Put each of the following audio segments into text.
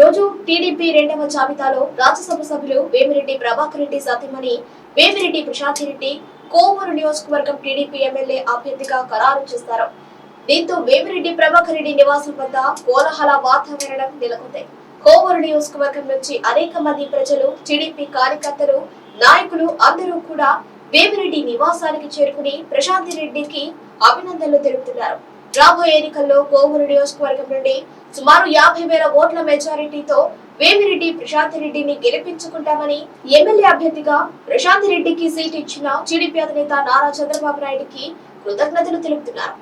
రోజు టీడీపీ రెండవ జాబితాలో రాజ్యసభ సభ్యులు వేమిరెడ్డి ప్రభాకర్ రెడ్డి సతీమణి వేమిరెడ్డి ప్రశాంతిరెడ్డి కోవూరు నియోజకవర్గం టీడీపీ ఎమ్మెల్యే అభ్యర్థిగా ఖరారు చేశారు దీంతో వేమిరెడ్డి ప్రభాకర్ రెడ్డి నివాసం వద్ద కోలాహల వాతావరణం నెలకొంది. కోవూరు నియోజకవర్గం నుంచి అనేక మంది ప్రజలు టీడీపీ కార్యకర్తలు నాయకులు అందరూ కూడా వేమిరెడ్డి నివాసానికి చేరుకుని ప్రశాంతి రెడ్డికి అభినందనలు తెలుపుతున్నారు. రాబోయే ఎన్నికల్లో కోవూరు నియోజకవర్గం నుండి సుమారు యాభై వేల ఓట్ల మెజారిటీతో వేమిరెడ్డి ప్రశాంత్ రెడ్డిని గెలిపించుకుంటామని ఎమ్మెల్యే అభ్యర్థిగా ప్రశాంత్ రెడ్డికి సీట్ ఇచ్చిన టీడీపీ అధినేత నారా చంద్రబాబు నాయుడికి కృతజ్ఞతలు తెలుపుతున్నారు.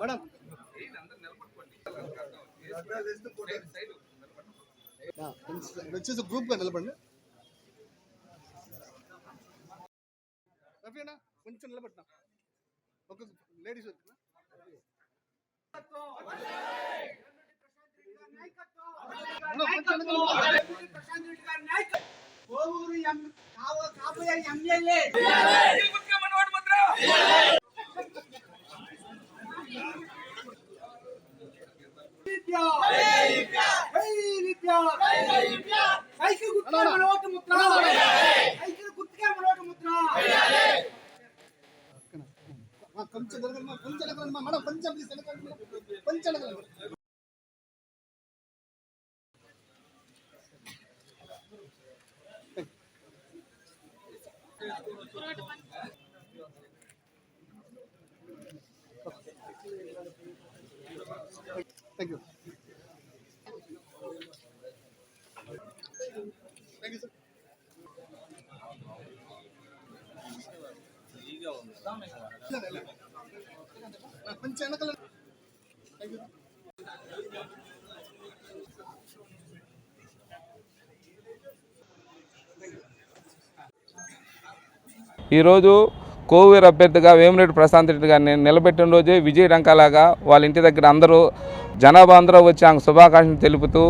మేడం వచ్చేసి గ్రూప్గా నిలబడండి రఫీనా కొంచెం నిలబడినా ఒక లేడీస్ వచ్చినా కోవూరు ఎం- కావ- కాబోయే ఎమ్మెల్యే విద్య. హై విద్య. సైకిల్ గుర్తుకే మన ఓటు ముద్ర సైకిల్ గుర్తుకే మన ఓటు ముద్ర ఆ, కొంచెం జరగండి మా, కొంచెం జరగండి మా, మేడం కొంచెం ప్లీజ్ వెనకండి మేడం. కొంచెం thank you thank you sir ಈಗ ಒಂದು ಪಂಚ ఈరోజు కోవూరు అభ్యర్థిగా వేమిరెడ్డి ప్రశాంత్ రెడ్డి గారిని నిలబెట్టిన రోజే విజయ డంకాలాగా వాళ్ళ ఇంటి దగ్గర అందరూ జనాభా అందరూ వచ్చి ఆమె శుభాకాంక్షలు తెలుపుతూ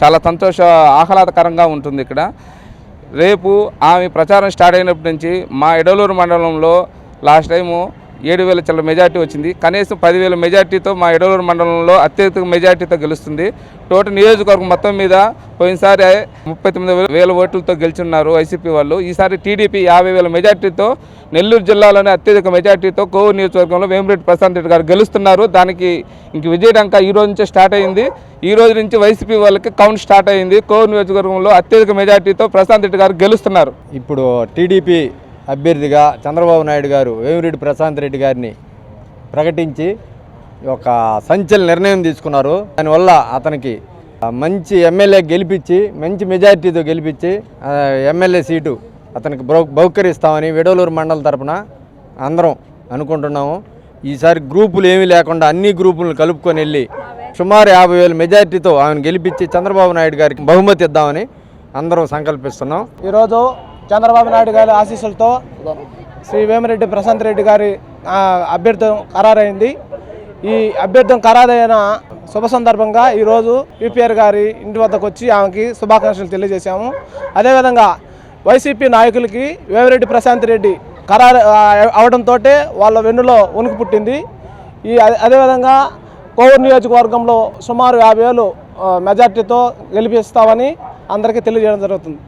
చాలా సంతోష ఆహ్లాదకరంగా ఉంటుంది ఇక్కడ. రేపు ఆమె ప్రచారం స్టార్ట్ అయినప్పటి నుంచి మా ఎడలూరు మండలంలో లాస్ట్ టైము ఏడు వేల చిల్లర మెజార్టీ వచ్చింది. కనీసం పదివేల మెజార్టీతో మా ఎడలూరు మండలంలో అత్యధిక మెజార్టీతో గెలుస్తుంది. టోటల్ నియోజకవర్గం మొత్తం మీద పోయినసారి ముప్పై తొమ్మిది వేల- వేల ఓట్లతో గెలుచున్నారు వైసీపీ వాళ్ళు. ఈసారి టీడీపీ యాభై వేల మెజార్టీతో నెల్లూరు జిల్లాలోనే అత్యధిక మెజార్టీతో కోవూరు నియోజకవర్గంలో వేమిరెడ్డి ప్రశాంత్ రెడ్డి గారు గెలుస్తున్నారు. దానికి ఇంక విజయడంక ఈ రోజు నుంచే స్టార్ట్ అయింది. ఈ రోజు నుంచి వైసీపీ వాళ్ళకి కౌంట్ స్టార్ట్ అయింది. కోవూరు నియోజకవర్గంలో అత్యధిక మెజార్టీతో ప్రశాంత్ రెడ్డి గారు గెలుస్తున్నారు. ఇప్పుడు టీడీపీ అభ్యర్థిగా చంద్రబాబు నాయుడు గారు వేమిరెడ్డి ప్రశాంత్ రెడ్డి గారిని ప్రకటించి ఒక సంచలన నిర్ణయం తీసుకున్నారు. దానివల్ల అతనికి మంచి ఎమ్మెల్యే గెలిపించి మంచి మెజారిటీతో గెలిపించి ఎమ్మెల్యే సీటు అతనికి బహు బహుకరిస్తామని విడవలూరు మండలం తరపున అందరం అనుకుంటున్నాము. ఈసారి గ్రూపులు ఏమీ లేకుండా అన్ని గ్రూపులను కలుపుకొని వెళ్ళి సుమారు యాభై వేల మెజారిటీతో ఆమెను గెలిపించి చంద్రబాబు నాయుడు గారికి బహుమతి ఇద్దామని అందరం సంకల్పిస్తున్నాం. ఈరోజు చంద్రబాబు నాయుడు గారి ఆశీస్సులతో శ్రీ వేమిరెడ్డి ప్రశాంత్ రెడ్డి గారి అభ్యర్థం ఖరారైంది. ఈ అభ్యర్థం ఖరారైన శుభ సందర్భంగా ఈరోజు యూపీఆర్ గారి ఇంటి వద్దకు వచ్చి ఆమెకి శుభాకాంక్షలు తెలియజేశాము. అదేవిధంగా వైసీపీ నాయకులకి వేమిరెడ్డి ప్రశాంత్ రెడ్డి ఖరారు అవడంతో వాళ్ళ వెన్నులో ఉనికి పుట్టింది. ఈ అదేవిధంగా కోవూరు నియోజకవర్గంలో సుమారు యాభై వేలు మెజార్టీతో గెలిపిస్తామని అందరికీ తెలియజేయడం జరుగుతుంది.